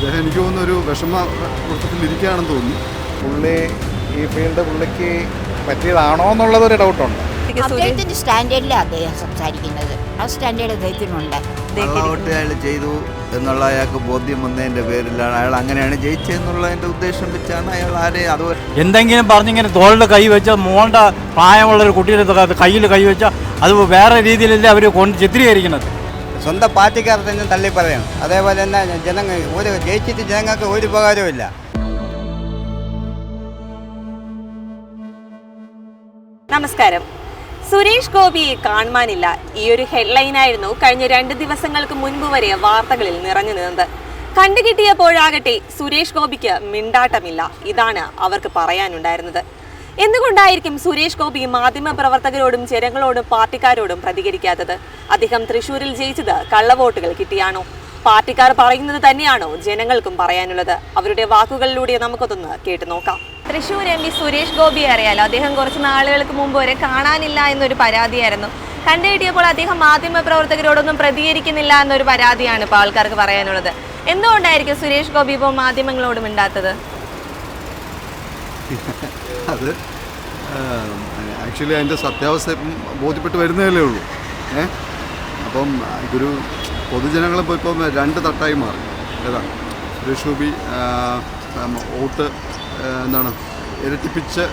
അദ്ദേഹം എനിക്ക് തോന്നുന്ന ഒരു വിഷമ വൃത്തത്തിലിരിക്കുകയാണെന്ന് തോന്നുന്നു. പുള്ളി ഈ ഫീൽഡ് പുള്ളിക്ക് പറ്റിയതാണോ എന്നുള്ളതൊരു ഡൗട്ടുണ്ട് അദ്ദേഹത്തിന്റെ സ്റ്റാൻഡേർഡിലാണ് അദ്ദേഹം സംസാരിക്കുന്നത്. ആ സ്റ്റാൻഡേർഡ് അദ്ദേഹത്തിനുണ്ട്. കള്ളവോട്ട് അയാൾ ചെയ്തു എന്നുള്ള അയാൾക്ക് ബോധ്യം വന്നതിന്റെ പേരിലാണ് അയാൾ അങ്ങനെയാണ് ജയിച്ചെന്നുള്ളതിന്റെ ഉദ്ദേശം വെച്ചാണ് അയാൾ ആരെ അത് എന്തെങ്കിലും പറഞ്ഞിങ്ങനെ തോളിൽ കൈ വെച്ച മോളുടെ പ്രായമുള്ള ഒരു കുട്ടിയുടെ കയ്യിൽ കൈ വെച്ച അത് വേറെ രീതിയിലല്ലേ അവർ കൊണ്ട് ചിത്രീകരിക്കുന്നത്. സ്വന്തം പാർട്ടിക്കാർ തന്നെ തള്ളി പറയണം അതേപോലെ തന്നെ ജനങ്ങൾ ഒരു ജയിച്ചിട്ട് ജനങ്ങൾക്ക് ഒരു ഉപകാരവും നമസ്കാരം. സുരേഷ് ഗോപിയെ കാണുവാനില്ല. ഈ ഒരു ഹെഡ്ലൈനായിരുന്നു കഴിഞ്ഞ രണ്ട് ദിവസങ്ങൾക്ക് മുൻപ് വരെ വാർത്തകളിൽ നിറഞ്ഞു നിന്നത്. കണ്ടുകിട്ടിയപ്പോഴാകട്ടെ സുരേഷ് ഗോപിക്ക് മിണ്ടാട്ടമില്ല. ഇതാണ് അവർക്ക് പറയാനുണ്ടായിരുന്നത്. എന്തുകൊണ്ടായിരിക്കും സുരേഷ് ഗോപി മാധ്യമപ്രവർത്തകരോടും ജനങ്ങളോടും പാർട്ടിക്കാരോടും പ്രതികരിക്കാത്തത്? അദ്ദേഹം തൃശൂരിൽ ജയിച്ചത് കള്ളവോട്ടുകൾ കിട്ടിയാണോ? പാർട്ടിക്കാർ പറയുന്നത് തന്നെയാണോ ജനങ്ങൾക്കും പറയാനുള്ളത്? അവരുടെ വാക്കുകളിലൂടെ നമുക്കൊന്ന് കേട്ടു നോക്കാം. തൃശൂർ എം പി സുരേഷ് ഗോപി അറിയാലോ. അദ്ദേഹം കുറച്ച് നാളുകൾക്ക് മുമ്പ് വരെ കാണാനില്ല എന്നൊരു പരാതിയായിരുന്നു. കണ്ടുകിട്ടിയപ്പോൾ അദ്ദേഹം മാധ്യമപ്രവർത്തകരോടൊന്നും പ്രതികരിക്കുന്നില്ല എന്നൊരു പരാതിയാണ് ഇപ്പോൾ ആൾക്കാർക്ക് പറയാനുള്ളത്. എന്തുകൊണ്ടായിരിക്കും സുരേഷ് ഗോപി ഇപ്പോൾ മാധ്യമങ്ങളോട് മിണ്ടാത്തത്? അത് ആക്ച്വലി അതിന്റെ സത്യാവസ്ഥ ഇപ്പം ബോധ്യപ്പെട്ട് വരുന്നതല്ലേ ഉള്ളൂ. ഏ? അപ്പം ഇതൊരു പൊതുജനങ്ങളിപ്പോൾ ഇപ്പം രണ്ട് തട്ടായി മാറി. ഏതാ? സുരേഷ് വോട്ട് എന്താണ് ഇരട്ടിപ്പിച്ച്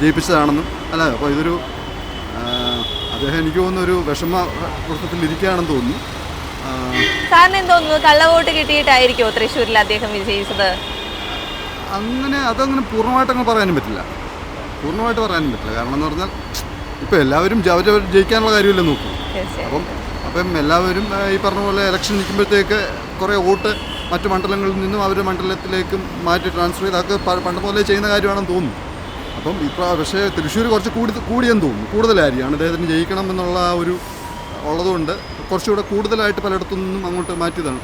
ജയിപ്പിച്ചതാണെന്നും അല്ല അപ്പോൾ ഇതൊരു അദ്ദേഹം എനിക്ക് തോന്നുന്നു ഒരു വിഷമ വൃത്തത്തിലിരിക്കുകയാണെന്ന് തോന്നുന്നു. സാറിന് എന്ത് തോന്നുന്നു കള്ളവോട്ട് കിട്ടിയിട്ടായിരിക്കുമോ തൃശ്ശൂരിൽ അദ്ദേഹം വിജയിച്ചത്? അങ്ങനെ അതങ്ങനെ പൂർണമായിട്ട് അങ്ങനെ പറയാനും പറ്റില്ല. പൂർണമായിട്ട് പറയാനും പറ്റില്ല. കാരണം എന്ന് പറഞ്ഞാൽ ഇപ്പം എല്ലാവരും അവരവർ ജയിക്കാനുള്ള കാര്യമല്ലേ നോക്കും. അപ്പം അപ്പം എല്ലാവരും ഈ പറഞ്ഞ പോലെ ഇലക്ഷൻ നിൽക്കുമ്പോഴത്തേക്ക് കുറേ വോട്ട് മറ്റു മണ്ഡലങ്ങളിൽ നിന്നും അവരുടെ മണ്ഡലത്തിലേക്കും മാറ്റി ട്രാൻസ്ഫർ ചെയ്ത് അതൊക്കെ പണ്ട് പോലെ ചെയ്യുന്ന കാര്യമാണെന്ന് തോന്നുന്നു. അപ്പം ഇപ്പോൾ പക്ഷേ തൃശ്ശൂർ കുറച്ച് കൂടി കൂടിയെന്ന് തോന്നുന്നു. കൂടുതലായിരിക്കും. അദ്ദേഹത്തിന് ജയിക്കണം എന്നുള്ള ആ ഒരു ഉള്ളതുകൊണ്ട് കുറച്ചുകൂടെ കൂടുതലായിട്ട് പലയിടത്തു നിന്നും അങ്ങോട്ട് മാറ്റിയതാണ്.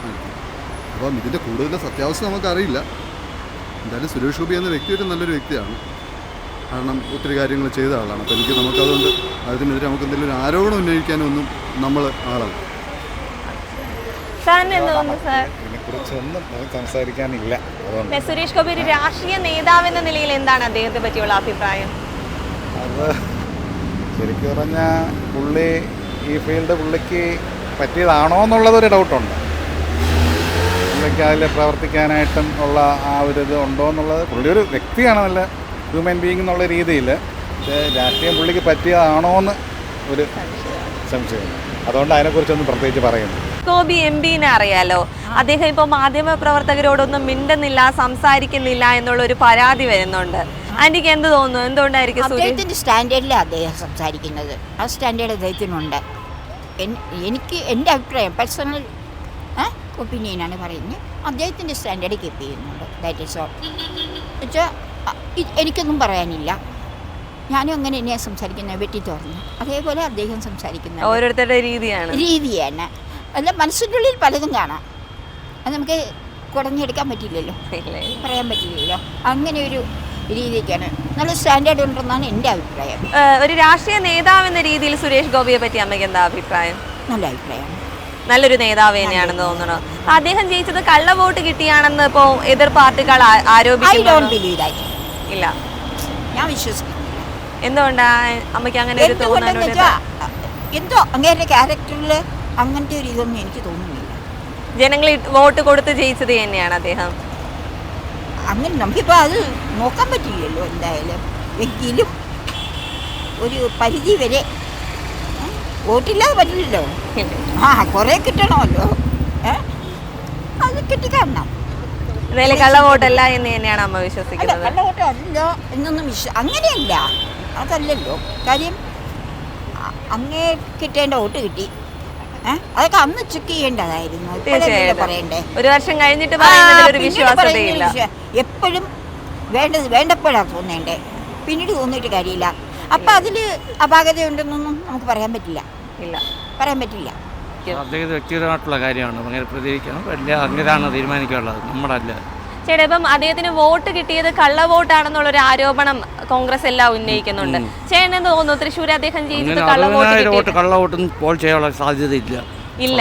അപ്പം ഇതിന്റെ കൂടുതൽ സത്യാവസ്ഥ നമുക്കറിയില്ല. എന്തായാലും സുരേഷ് ഗോപി എന്ന വ്യക്തി ഒരു നല്ലൊരു വ്യക്തിയാണ്. കാരണം ഒത്തിരി കാര്യങ്ങൾ ചെയ്ത ആളാണ്. അപ്പോൾ എനിക്ക് നമുക്കതുകൊണ്ട് അതിനെതിരെ നമുക്ക് എന്തെങ്കിലും ഒരു ആരോപണം ഉന്നയിക്കാനൊന്നും നമ്മൾ ആളാണ് ഇതിനെക്കുറിച്ചൊന്നും നമുക്ക് സംസാരിക്കാനില്ല. സുരേഷ് ഗോപി ഒരു രാഷ്ട്രീയ നേതാവ് എന്ന നിലയിൽ എന്താണ് അദ്ദേഹത്തെ പറ്റിയുള്ള അഭിപ്രായം? അത് ശരിക്കും പറഞ്ഞാൽ പുള്ളി ഈ ഫീൽഡ് പുള്ളിക്ക് പറ്റിയതാണോ എന്നുള്ളത് ഒരു ഡൗട്ടുണ്ട് പുള്ളിക്ക് അതിൽ പ്രവർത്തിക്കാനായിട്ടും ഉള്ള ആ ഒരു ഇത് ഉണ്ടോ എന്നുള്ളത് പുള്ളി ഒരു വ്യക്തിയാണ് നല്ല ഹ്യൂമൻ ബീങ് എന്നുള്ള രീതിയിൽ പക്ഷേ രാഷ്ട്രീയം പുള്ളിക്ക് പറ്റിയതാണോ എന്ന് ഒരു സംശയം. അതുകൊണ്ട് അതിനെക്കുറിച്ചൊന്നും പ്രത്യേകിച്ച് പറയുന്നു ഗോപി എം പിനെ അറിയാലോ? അദ്ദേഹം ഇപ്പോൾ മാധ്യമ പ്രവർത്തകരോടൊന്നും മിണ്ടുന്നില്ല സംസാരിക്കുന്നില്ല എന്നുള്ള ഒരു പരാതി വരുന്നുണ്ട്. ആന്റിക്ക് എന്ത് തോന്നുന്നു? എന്തുകൊണ്ടായിരിക്കും അദ്ദേഹത്തിന്റെ സ്റ്റാൻഡേർഡിലാണ് അദ്ദേഹം സംസാരിക്കുന്നത്. ആ സ്റ്റാൻഡേർഡ് അദ്ദേഹത്തിനുണ്ട്. എനിക്ക് എന്റെ അഭിപ്രായം പേഴ്സണൽ ഒപ്പീനിയനാണ് പറയുന്നത്. അദ്ദേഹത്തിന്റെ സ്റ്റാൻഡേർഡ് കീപ്പ് ചെയ്യുന്നുണ്ട് ദാറ്റ് ഈസ് ഓൾ വെച്ചാൽ എനിക്കൊന്നും പറയാനില്ല. ഞാനും അങ്ങനെ തന്നെയാണ് സംസാരിക്കുന്നത് വെട്ടി തുറന്ന്. അതേപോലെ അദ്ദേഹം സംസാരിക്കുന്നത്. ഓരോരുത്തരുടെ രീതിയാണ്. രീതിയാണ്. അല്ല മനസ്സിന്റെ ഉള്ളിൽ പലതും കാണാം. അത് നമുക്ക് കുടഞ്ഞെടുക്കാൻ പറ്റില്ലല്ലോ. പറയാൻ പറ്റില്ലല്ലോ. അങ്ങനെ ഒരു രീതിക്കാണ് നല്ല സ്റ്റാൻഡേർഡ് ഉണ്ടെന്നാണ് എന്റെ അഭിപ്രായം. ഒരു രാഷ്ട്രീയ നേതാവ് എന്ന രീതിയിൽ സുരേഷ് ഗോപിയെ പറ്റി അമ്മയ്ക്ക് എന്താ അഭിപ്രായം? നല്ല അഭിപ്രായം നല്ലൊരു നേതാവ് തന്നെയാണെന്ന് തോന്നുന്നു. അദ്ദേഹം ജയിച്ചത് കള്ള വോട്ട് കിട്ടിയാണെന്ന് ഇപ്പോ എതിർ പാർട്ടികൾ ആരോപിക്കുന്നു ഇല്ല. ഞാൻ വിശ്വസിക്കുന്നു എന്തുകൊണ്ടാ അമ്മയ്ക്ക് അങ്ങനെ ഒരു എന്തുകൊണ്ടെന്ന് തോന്നാൻ വെച്ചാൽ എന്തോ അങ്ങേരുടെ ക്യാരക്ടറിൽ അങ്ങനത്തെ ഒരു ഇതൊന്നും എനിക്ക് തോന്നുന്നില്ല. ജനങ്ങൾ വോട്ട് കൊടുത്ത് ജയിച്ചത് തന്നെയാണ് അദ്ദേഹം. അങ്ങനെ നമുക്കിപ്പോൾ അത് നോക്കാൻ പറ്റില്ലല്ലോ എന്തായാലും. എങ്കിലും ഒരു പരിധി വരെ വോട്ടില്ലാതെ പറ്റില്ലല്ലോ. ആ കുറേ കിട്ടണമല്ലോ. ഏ? അത് കിട്ടിക്കാണണം എന്തായാലും കള്ളവോട്ടല്ല എന്ന് തന്നെയാണ് അമ്മ അല്ല വിശ്വസിക്കുന്നത് കള്ളവോട്ടല്ല എന്നൊന്നും വിശ്വ അങ്ങനെയല്ല. അതല്ലല്ലോ. കാര്യം അ- അങ്ങേ കിട്ടേണ്ട വോട്ട് കിട്ടി. ഏ? അതൊക്കെ അന്ന് ചെക്ക് ചെയ്യേണ്ടതായിരുന്നു. ഇപ്പോഴല്ലേ തീർച്ചയായിട്ടും പറയണ്ടേ? ഒരു വർഷം കഴിഞ്ഞിട്ട് പറയുന്നതിൽ ഒരു വിശ്വാസതയില്ല. എപ്പോഴും വേണ്ടത് വേണ്ടപ്പോഴാണ് തോന്നേണ്ടേ. പിന്നീട് തോന്നിയിട്ട് കാര്യമില്ല. അപ്പൊ അതിൽ അപാകത ഉണ്ടെന്നൊന്നും നമുക്ക് പറയാൻ പറ്റില്ല. ഇല്ല. പറയാൻ പറ്റില്ല. അദ്ദേഹത്തെ വ്യക്തിപരമായിട്ടുള്ള കാര്യമാണ്. അങ്ങനെ പ്രതികരിക്കണം. വലിയ അങ്ങനെയാണ് തീരുമാനിക്കാനുള്ളത്. നമ്മളല്ല. ചേട്ടാ ഇപ്പം അദ്ദേഹത്തിന് വോട്ട് കിട്ടിയത് കള്ള വോട്ടാണെന്നുള്ള ഒരു ആരോപണം കോൺഗ്രസ് എല്ലാം ഉന്നയിക്കുന്നുണ്ട്. ചേട്ടൻ എന്ന് തോന്നുന്നു? തൃശ്ശൂർ അദ്ദേഹം ജയിച്ചത് കള്ള വോട്ട് കള്ള വോട്ടൊന്നും പോൾ ചെയ്യാനുള്ള സാധ്യതയില്ല. ഇല്ല.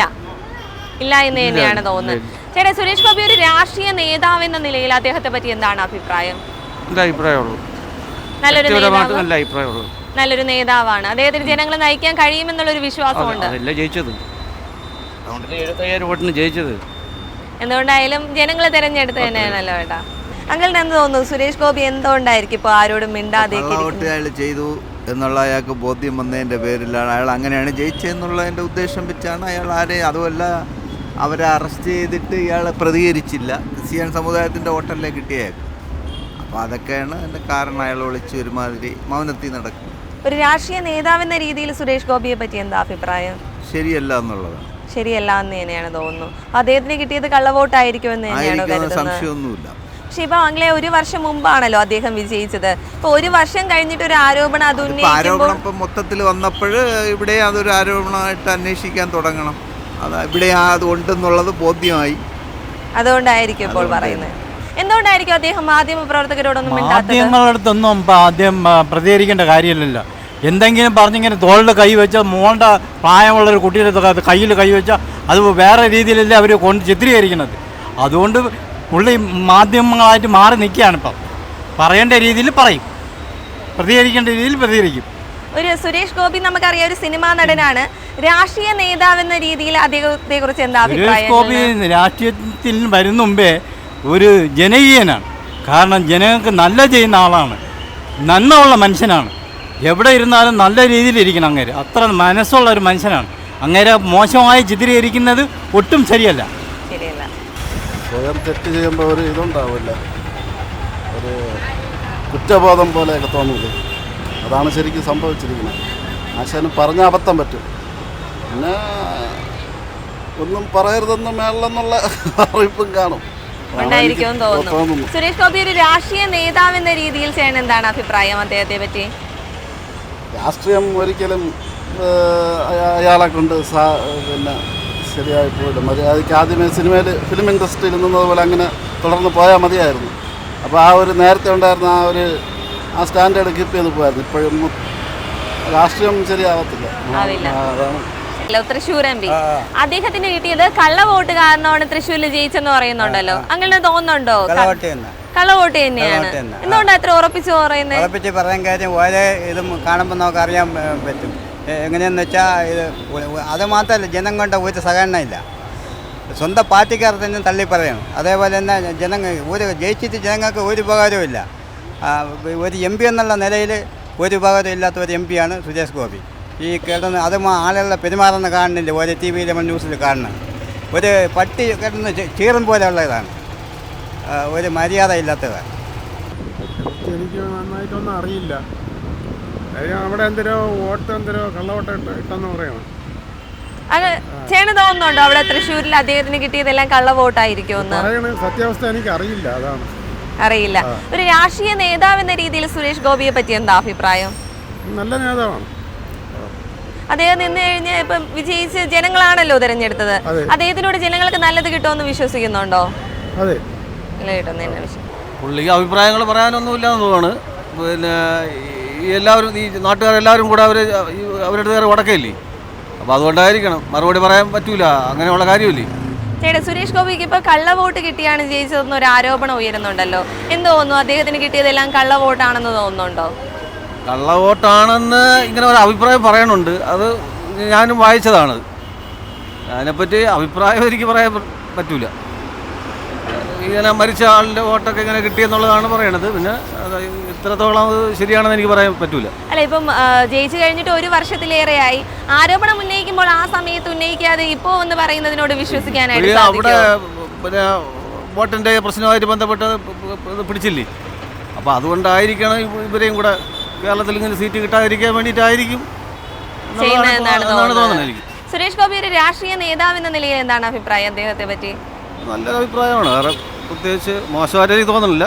ഇല്ല എന്ന് തന്നെയാണ് തോന്നുന്നത്. ചേട്ടാ സുരേഷ് ഗോപി ഒരു രാഷ്ട്രീയ നേതാവ് എന്ന നിലയിൽ അദ്ദേഹത്തെ പറ്റി എന്താണ് അഭിപ്രായം? നല്ല അഭിപ്രായമുള്ളൂ നല്ലൊരു നല്ല അഭിപ്രായമുള്ളൂ നല്ലൊരു നേതാവാണ്. അദ്ദേഹത്തിന് ജനങ്ങളെ നയിക്കാൻ കഴിയുമെന്നുള്ളൊരു വിശ്വാസമുണ്ട്. അതല്ല ജയിച്ചത്. അതുകൊണ്ടല്ലേ എഴുപത്തയ്യായിരം വോട്ടിന് ജയിച്ചത്. എന്തുകൊണ്ടായാലും ജനങ്ങളെ തെരഞ്ഞെടുത്ത് തന്നെയാണല്ലോ ഏട്ടാ. അങ്കിളിന് എന്ത് തോന്നുന്നു? സുരേഷ് ഗോപി എന്തുകൊണ്ടായിരിക്കും ഇപ്പൊ ആരോടും മിണ്ടാതെ അയാൾ ചെയ്തു എന്നുള്ള അയാൾക്ക് ബോധ്യം വന്നതിന്റെ പേരിലാണ് അയാൾ അങ്ങനെയാണ് ജയിച്ചതെന്നുള്ളതിന്റെ ഉദ്ദേശം വെച്ചാണ് അയാൾ ആരെ അതുമല്ല അവരെ അറസ്റ്റ് ചെയ്തിട്ട് ഇയാൾ പ്രതികരിച്ചില്ല. ക്രിസ്ത്യൻ സമുദായത്തിന്റെ വോട്ടല്ലേ കിട്ടിയ അപ്പോൾ അതൊക്കെയാണ് എന്റെ കാരണം. അയാൾ വിളിച്ച് ഒരുമാതിരി മൗനത്തിൽ നടക്കും. ഒരു രാഷ്ട്രീയ നേതാവ് എന്ന രീതിയിൽ സുരേഷ് ഗോപിയെ പറ്റി എന്താ അഭിപ്രായം? ശരിയല്ല എന്നുള്ളതാണ്. ശരിയല്ല എന്ന് തന്നെയാണ് തോന്നുന്നു. അദ്ദേഹത്തിന് കിട്ടിയത് കള്ളവോട്ടായിരിക്കും എന്ന് തന്നെയാണ് കരുതുന്നത്. പക്ഷെ ഇപ്പൊ ആംഗ്ലേ ഒരു വർഷം മുമ്പാണല്ലോ അദ്ദേഹം വിജയിച്ചത്. ഇപ്പൊ ഒരു വർഷം കഴിഞ്ഞിട്ട് ഒരു ആരോപണം അത് ആരോപണം ഇപ്പം മൊത്തത്തിൽ വന്നപ്പോൾ ഇവിടെ അതൊരു ആരോപണമായിട്ട് അന്വേഷിക്കാൻ തുടങ്ങണം. അതാ ഇവിടെ അത് ഉണ്ടെന്നുള്ളത് ബോധ്യമായി. അതുകൊണ്ടായിരിക്കും ഇപ്പോൾ പറയുന്നത്. എന്തുകൊണ്ടായിരിക്കും അദ്ദേഹം മാധ്യമ പ്രവർത്തകരോടൊന്നും മാധ്യമങ്ങളടുത്തൊന്നും ആദ്യം പ്രതികരിക്കേണ്ട കാര്യമില്ലല്ലോ. എന്തെങ്കിലും പറഞ്ഞിങ്ങനെ തോളിൽ കൈ വെച്ച മോളുടെ പ്രായമുള്ളൊരു കുട്ടിയുടെ കയ്യിൽ കൈ വെച്ചാൽ അത് വേറെ രീതിയിലല്ലേ അവർ കൊണ്ട് ചിത്രീകരിക്കുന്നത്. അതുകൊണ്ട് പുള്ളി മാധ്യമങ്ങളായിട്ട് മാറി നിൽക്കുകയാണ് ഇപ്പം. പറയേണ്ട രീതിയിൽ പറയും. പ്രതികരിക്കേണ്ട രീതിയിൽ പ്രതികരിക്കും. ഒരു സുരേഷ് ഗോപി നമുക്കറിയാം ഒരു സിനിമാ നടനാണ്. രാഷ്ട്രീയ നേതാവ് എന്ന രീതിയിൽ അദ്ദേഹത്തെ കുറിച്ച് എന്താ സുരേഷ് ഗോപി രാഷ്ട്രീയത്തിൽ വരുന്ന മുമ്പേ ഒരു ജനകീയനാണ്. കാരണം ജനങ്ങൾക്ക് നല്ല ചെയ്യുന്ന ആളാണ്. നന്മ ഉള്ള മനുഷ്യനാണ്. എവിടെ ഇരുന്നാലും നല്ല രീതിയിൽ രീതിയിലിരിക്കണം അങ്ങേര്. അത്ര മനസ്സുള്ള ഒരു മനുഷ്യനാണ്. അങ്ങേരെ മോശമായി ചിത്രീകരിക്കുന്നത് ഒട്ടും ശരിയല്ല. ശരിയല്ല. സ്വയം തെറ്റ് ചെയ്യുമ്പോൾ ഒരു ഇതുണ്ടാവില്ല. ഒരു കുറ്റബോധം പോലെയൊക്കെ തോന്നുന്നത്. അതാണ് ശരിക്കും സംഭവിച്ചിരിക്കുന്നത്. ആശാനും പറഞ്ഞ അബദ്ധം പറ്റും. പിന്നെ ഒന്നും പറയരുതെന്ന് മേളെന്നുള്ള അറിയിപ്പും കാണും. ഉണ്ടായിരിക്കും തോന്നുന്നു. സുരേഷ് ഗോപി ഒരു രാഷ്ട്രീയ നേതാവ് എന്ന രീതിയിൽ ചെയ്യാൻ എന്താണ് അഭിപ്രായം അദ്ദേഹത്തെ പറ്റി രാഷ്ട്രീയം ഒരിക്കലും അയാളെ കൊണ്ട് സാ പിന്നെ ശരിയായി പോയില്ല. മതി അതിക്ക് ആദ്യമേ സിനിമയിൽ ഫിലിം ഇൻഡസ്ട്രിയിൽ നിന്നതുപോലെ അങ്ങനെ തുടർന്ന് പോയാൽ മതിയായിരുന്നു. അപ്പോൾ ആ ഒരു നേരത്തെ ഉണ്ടായിരുന്ന ആ ഒരു ആ സ്റ്റാൻഡേർഡ് കീപ്പ് ചെയ്ത് പോയായിരുന്നു. ഇപ്പോഴും രാഷ്ട്രീയം ശരിയാവത്തില്ല. അതാണ്. അല്ല, തൃശ്ശൂർ എം പി. അദ്ദേഹത്തിന് കിട്ടിയത് കള്ളവോട്ട് കാരണമാണ് തൃശ്ശൂരിൽ ജയിച്ചെന്ന് പറയുന്നുണ്ടല്ലോ. അങ്ങനെ തോന്നുന്നുണ്ടോ? കള്ളവോട്ട് തന്നെ കള്ള വോട്ട് തന്നെയാണ്. എന്തുകൊണ്ടാ അത്ര ഉറപ്പിച്ച് പറയുന്നത്? ഉറപ്പിച്ച് പറയാൻ കാര്യം ഓരോ ഇതും കാണുമ്പോൾ നമുക്ക് അറിയാൻ പറ്റും. എങ്ങനെയെന്ന് വെച്ചാൽ ഇത് അത് മാത്രമല്ല ജനം കൊണ്ട് ഒരു സഹകരണം ഇല്ല സ്വന്തം പാർട്ടിക്കാർ തന്നെ തള്ളി പറയണം അതേപോലെ തന്നെ ജനങ്ങൾ ഒരു ജയിച്ചിട്ട് ജനങ്ങൾക്ക് ഒരു ഉപകാരവും ഇല്ല ഒരു എം പി എന്നുള്ള നിലയിൽ ഒരു ഉപകാരം ഇല്ലാത്ത ഒരു എം പിയാണ് സുരേഷ് ഗോപി. ഈ കിടന്ന് അത് ആളുകളുടെ ആളുകളെ പെരുമാറുന്ന കാണുന്നില്ല ഓരോ ടി നമ്മൾ ന്യൂസിൽ കാണണം ഒരു പട്ടി കിടന്ന് ചീറും പോലെയുള്ള ഇതാണ് ആ, ഒരു മര്യാദ ഇല്ലാത്തതാണ് എനിക്ക് നന്നായിട്ടൊന്നും അറിയില്ല. അവിടെ എന്തോ വോട്ട് എന്തോ കള്ളവോട്ട് ഇട്ട ഇട്ടെന്ന് പറയണം. അത് ചേട്ടന് തോന്നുന്നുണ്ടോ അവിടെ തൃശ്ശൂരിൽ അദ്ദേഹത്തിന് കിട്ടിയതെല്ലാം കള്ള വോട്ടായിരിക്കും സത്യാവസ്ഥ എനിക്ക് അറിയില്ല അതാണ്. അറിയില്ല. ഒരു രാഷ്ട്രീയ നേതാവ് എന്ന രീതിയിൽ സുരേഷ് ഗോപിയെ പറ്റി എന്താ അഭിപ്രായം? നല്ല നേതാവാണ്. അദ്ദേഹം നിന്ന് കഴിഞ്ഞ് ഇപ്പം വിജയിച്ച് ജനങ്ങളാണല്ലോ തിരഞ്ഞെടുത്തത്. അദ്ദേഹത്തിനോട് അദ്ദേഹത്തിലൂടെ ജനങ്ങൾക്ക് നല്ലത് കിട്ടുമെന്ന് വിശ്വസിക്കുന്നുണ്ടോ? അതെ. കിട്ടുന്നതിനെ പുള്ളിക്ക് അഭിപ്രായങ്ങൾ പറയാനൊന്നുമില്ല എന്നുള്ളതാണ് പിന്നെ എല്ലാവരും ഈ നാട്ടുകാരെല്ലാവരും കൂടെ അവർ അവരുടെ നേരെ വടക്കയില്ലേ അപ്പോൾ അതുകൊണ്ടായിരിക്കണം. മറുപടി പറയാൻ പറ്റൂല. അങ്ങനെയുള്ള കാര്യമില്ലേ? ചേട്ടാ സുരേഷ് ഗോപിക്ക് ഇപ്പൊ കള്ള വോട്ട് കിട്ടിയാണ് ജയിച്ചതെന്ന് ഒരു ആരോപണം ഉയരുന്നുണ്ടല്ലോ. എന്ത് തോന്നുന്നു? അദ്ദേഹത്തിന് കിട്ടിയതെല്ലാം കള്ള വോട്ടാണെന്ന് തോന്നുന്നുണ്ടോ? കള്ള വോട്ടാണെന്ന് ഇങ്ങനെ ഒരു അഭിപ്രായം പറയണുണ്ട്. അത് ഞാനും വായിച്ചതാണ്. അതിനെപ്പറ്റി അഭിപ്രായം എനിക്ക് പറയാൻ പറ്റൂല. ഇങ്ങനെ മരിച്ച ആളിന്റെ വോട്ടൊക്കെ ഇങ്ങനെ കിട്ടിയെന്നുള്ളതാണ് പറയണത്. പിന്നെ അത് ഇത്രത്തോളം അത് ശരിയാണെന്ന് എനിക്ക് പറയാൻ പറ്റൂല. അല്ല ഇപ്പം ആ, ജയിച്ചു കഴിഞ്ഞിട്ട് ഒരു വർഷത്തിലേറെയായി. ആരോപണം ഉന്നയിക്കുമ്പോൾ ആ സമയത്ത് ഉന്നയിക്കാതെ ഇപ്പോ എന്ന് പറയുന്നതിനോട് വിശ്വസിക്കാനായിട്ട് പുള്ളി അവിടെ സാധിക്കുമോ? പിന്നെ വോട്ടിന്റെ പ്രശ്നമായിട്ട് ബന്ധപ്പെട്ട് ഇത് പിടിച്ചില്ലേ? അപ്പോൾ അതുകൊണ്ടായിരിക്കണം ഇവ- ഇവരെയും കൂടെ കേരളത്തിൽ ഇങ്ങനെ സീറ്റ് കിട്ടാതിരിക്കാൻ വേണ്ടിയിട്ടായിരിക്കും എന്നുള്ളതാണ് ചെയ്യുന്നതെന്നാണ് എന്നാണ് തോന്നുന്നത്. തോന്നുന്നത് എനിക്ക്. സുരേഷ് ഗോപി ഒരു രാഷ്ട്രീയ നേതാവ് എന്ന നിലയിൽ എന്താണ് അഭിപ്രായം അദ്ദേഹത്തെ പറ്റി? നല്ലൊരു അഭിപ്രായമാണ്. വേറെ പ്രത്യേകിച്ച് മോശമായിട്ട് എനിക്ക് തോന്നുന്നില്ല.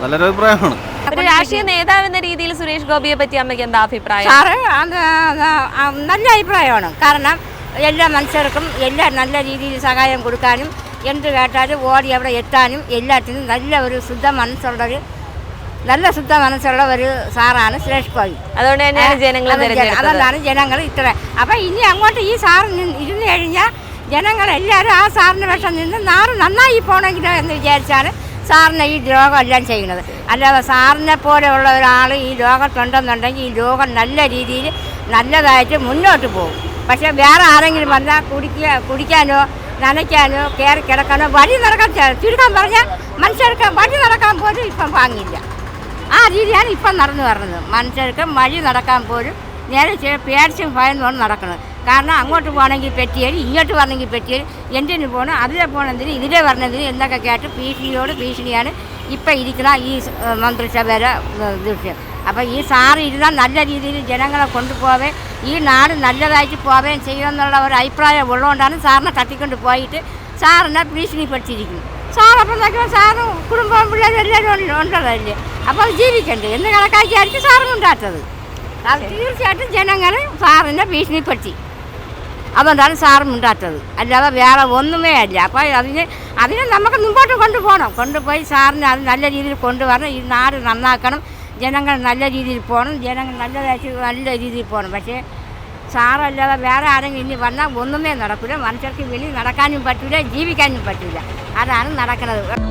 നല്ലൊരു അഭിപ്രായമാണ്. ഒരു രാഷ്ട്രീയ നേതാവ് എന്ന രീതിയിൽ സുരേഷ് ഗോപിയെ പറ്റി അമ്മയ്ക്ക് എന്താ അഭിപ്രായം? സാറ് നല്ല അഭിപ്രായമാണ്. കാരണം എല്ലാ മനുഷ്യർക്കും എല്ലാ നല്ല രീതിയിൽ സഹായം കൊടുക്കാനും എന്ത് കേട്ടാലും ഓടി അവിടെ എത്താനും എല്ലാത്തിനും നല്ല ഒരു ശുദ്ധ മനസ്സുള്ളൊരു നല്ല ശുദ്ധ മനസ്സുള്ള ഒരു സാറാണ് സുരേഷ് ഗോപി. അതുകൊണ്ട് തന്നെയാണ് ജനങ്ങൾ അത് ജന- അതുകൊണ്ടാണ് ജനങ്ങൾ ഇത്ര. അപ്പം ഇനി അങ്ങോട്ട് ഈ സാർ ഇരുന്ന് കഴിഞ്ഞാൽ ജനങ്ങളെല്ലാവരും ആ സാറിന്റെ പക്ഷം നിന്ന് നാറ് നന്നായി പോകണമെങ്കിലോ എന്ന് വിചാരിച്ചാണ് സാറിന് ഈ രോഗം എല്ലാം ചെയ്യുന്നത്. അല്ലാതെ സാറിനെ പോലെയുള്ള ഒരാൾ ഈ ലോകത്തുണ്ടെന്നുണ്ടെങ്കിൽ ഈ ലോകം നല്ല രീതിയിൽ നല്ലതായിട്ട് മുന്നോട്ട് പോകും. പക്ഷേ വേറെ ആരെങ്കിലും വന്നാൽ കുടിക്കുക കുടിക്കാനോ നനയ്ക്കാനോ കയറി കിടക്കാനോ വഴി നടക്കാൻ ചുരുക്കാൻ പറഞ്ഞാൽ മനുഷ്യർക്ക് വഴി നടക്കാൻ പോലും ഇപ്പം വാങ്ങിയില്ല ആ രീതിയാണ് ഇപ്പം നടന്നു വരുന്നത്. മനുഷ്യർക്ക് വഴി നടക്കാൻ പോലും നേരെ പേടിച്ചും ഭയന്നുമാണ് നടക്കുന്നത്. കാരണം അങ്ങോട്ട് പോകണമെങ്കിൽ പെറ്റിയാൽ ഇങ്ങോട്ട് വരണമെങ്കിൽ പെറ്റിയാൽ എന്തിനു പോകണം അതിലെ പോകണമെന്തിന് ഇതിലെ വരണമെന്തിന് എന്നൊക്കെ കേട്ട് ഭീഷണിയോട് ഭീഷണിയാണ് ഇപ്പം ഇരിക്കുന്ന ഈ മന്ത്രിസഭയുടെ ദൃശ്യം. അപ്പോൾ ഈ സാറ് ഇരുന്നാൽ നല്ല രീതിയിൽ ജനങ്ങളെ കൊണ്ടുപോവേ ഈ നാട് നല്ലതായിട്ട് പോവുകയും ചെയ്യുമെന്നുള്ള ഒരു അഭിപ്രായം ഉള്ളതുകൊണ്ടാണ് സാറിനെ തട്ടിക്കൊണ്ട് പോയിട്ട് സാറിനെ ഭീഷണിപ്പെടുത്തിയിരിക്കുന്നത്. സാർ അപ്പം നോക്കുമ്പോൾ സാറും കുടുംബവും പിള്ളേരും എല്ലാവരും ഉണ്ട്- ഉണ്ടതല്ലേ? അപ്പോൾ ജീവിക്കണ്ടേ? എന്ന് കണക്കാക്കിയായിരിക്കും സാറും ഉണ്ടാത്തത് അത് തീർച്ചയായിട്ടും ജനങ്ങൾ സാറിനെ ഭീഷണിപ്പെടുത്തി. അതുകൊണ്ടാണ് സാറ് മിണ്ടാത്തത്. അല്ലാതെ വേറെ ഒന്നുമേ അല്ല. അപ്പോൾ അതിന് അതിനെ നമുക്ക് മുമ്പോട്ട് കൊണ്ടുപോകണം. കൊണ്ടുപോയി സാറിന് അത് നല്ല രീതിയിൽ കൊണ്ടുവരണം. ഈ നാട് നന്നാക്കണം. ജനങ്ങൾ നല്ല രീതിയിൽ പോകണം. ജനങ്ങൾ നല്ലതായിട്ട് നല്ല രീതിയിൽ പോകണം. പക്ഷേ സാറല്ലാതെ വേറെ ആരെങ്കിലും ഇനി വന്നാൽ ഒന്നുമേ നടക്കില്ല. മനുഷ്യർക്ക് വെളിയിൽ നടക്കാനും പറ്റില്ല ജീവിക്കാനും പറ്റില്ല അതാണ് നടക്കുന്നത്.